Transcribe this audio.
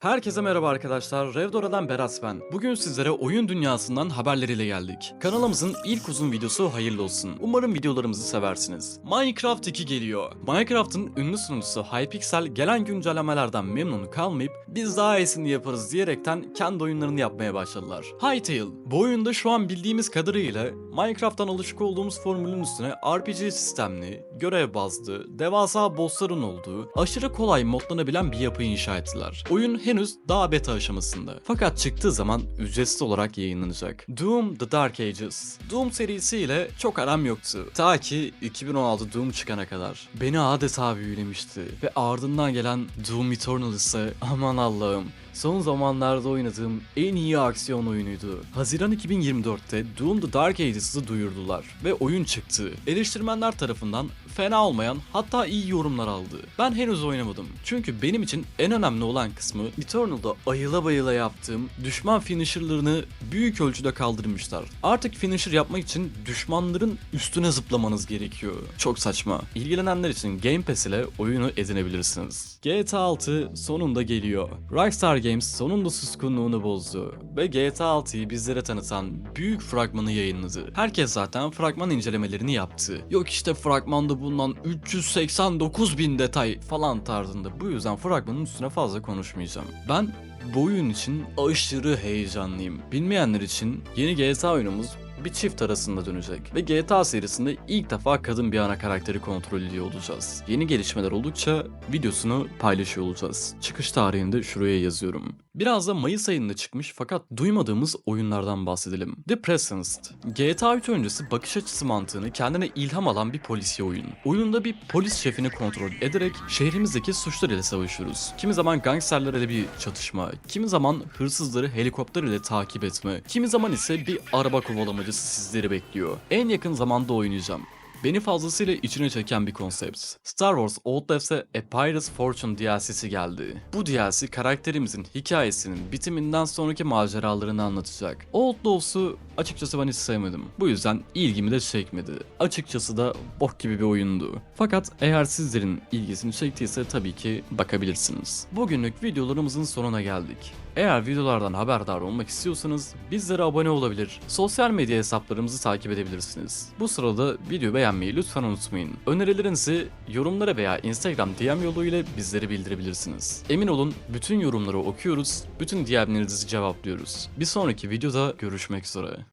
Herkese merhaba arkadaşlar, Revdora'dan Berat ben. Bugün sizlere oyun dünyasından haberleriyle geldik. Kanalımızın ilk uzun videosu hayırlı olsun. Umarım videolarımızı seversiniz. Minecraft 2 geliyor. Minecraft'ın ünlü sunucusu Hypixel gelen güncellemelerden memnun kalmayıp biz daha iyisini yaparız diyerekten kendi oyunlarını yapmaya başladılar. Hytale, bu oyunda şu an bildiğimiz kadarıyla Minecraft'tan alışık olduğumuz formülün üstüne RPG sistemli, görev bazlı, devasa bossların olduğu, aşırı kolay modlanabilen bir yapı inşa ettiler. Oyun henüz daha beta aşamasında. Fakat çıktığı zaman ücretsiz olarak yayınlanacak. Doom The Dark Ages. Doom serisiyle çok aram yoktu. Ta ki 2016 Doom çıkana kadar. Beni adeta büyülemişti. Ve ardından gelen Doom Eternal ise aman Allah'ım son zamanlarda oynadığım en iyi aksiyon oyunuydu. Haziran 2024'te Doom The Dark Ages'ı duyurdular ve oyun çıktı. Eleştirmenler tarafından fena olmayan hatta iyi yorumlar aldı. Ben henüz oynamadım. Çünkü benim için en önemli olan kısmı Eternal'da ayıla bayıla yaptığım düşman finisherlarını büyük ölçüde kaldırmışlar. Artık finisher yapmak için düşmanların üstüne zıplamanız gerekiyor. Çok saçma. İlgilenenler için Game Pass ile oyunu edinebilirsiniz. GTA 6 sonunda geliyor. Rockstar Games sonunda suskunluğunu bozdu ve GTA 6'yı bizlere tanıtan büyük fragmanı yayınladı. Herkes zaten fragman incelemelerini yaptı. Yok işte fragmanda bulunan 389 bin detay falan tarzında. Bu yüzden fragmanın üstüne fazla konuşmayacağım. Ben bu oyun için aşırı heyecanlıyım. Bilmeyenler için yeni GTA oyunumuz bir çift arasında dönecek ve GTA serisinde ilk defa kadın bir ana karakteri kontrol ediyor olacağız. Yeni gelişmeler oldukça videosunu paylaşıyor olacağız. Çıkış tarihini de şuraya yazıyorum. Biraz da Mayıs ayında çıkmış fakat duymadığımız oyunlardan bahsedelim. The Presence. GTA 3 öncesi bakış açısı mantığını kendine ilham alan bir polisiye oyun. Oyunda bir polis şefini kontrol ederek şehrimizdeki suçlar ile savaşıyoruz. Kimi zaman gangsterlerle bir çatışma, kimi zaman hırsızları helikopter ile takip etme, kimi zaman ise bir araba kovalamacısı sizleri bekliyor. En yakın zamanda oynayacağım. Beni fazlasıyla içine çeken bir konsept. Star Wars Outlaws'e A Pirate's Fortune DLC'si geldi. Bu DLC karakterimizin hikayesinin bitiminden sonraki maceralarını anlatacak. Outlaws'u açıkçası ben hiç sevmedim. Bu yüzden ilgimi de çekmedi. Açıkçası da bok gibi bir oyundu. Fakat eğer sizlerin ilgisini çektiyse tabii ki bakabilirsiniz. Bugünlük videolarımızın sonuna geldik. Eğer videolardan haberdar olmak istiyorsanız bizlere abone olabilir, sosyal medya hesaplarımızı takip edebilirsiniz. Bu sırada video beğenmeyi lütfen unutmayın. Önerilerinizi yorumlara veya Instagram DM yoluyla bizlere bildirebilirsiniz. Emin olun bütün yorumları okuyoruz, bütün DM'lerinizi cevaplıyoruz. Bir sonraki videoda görüşmek üzere.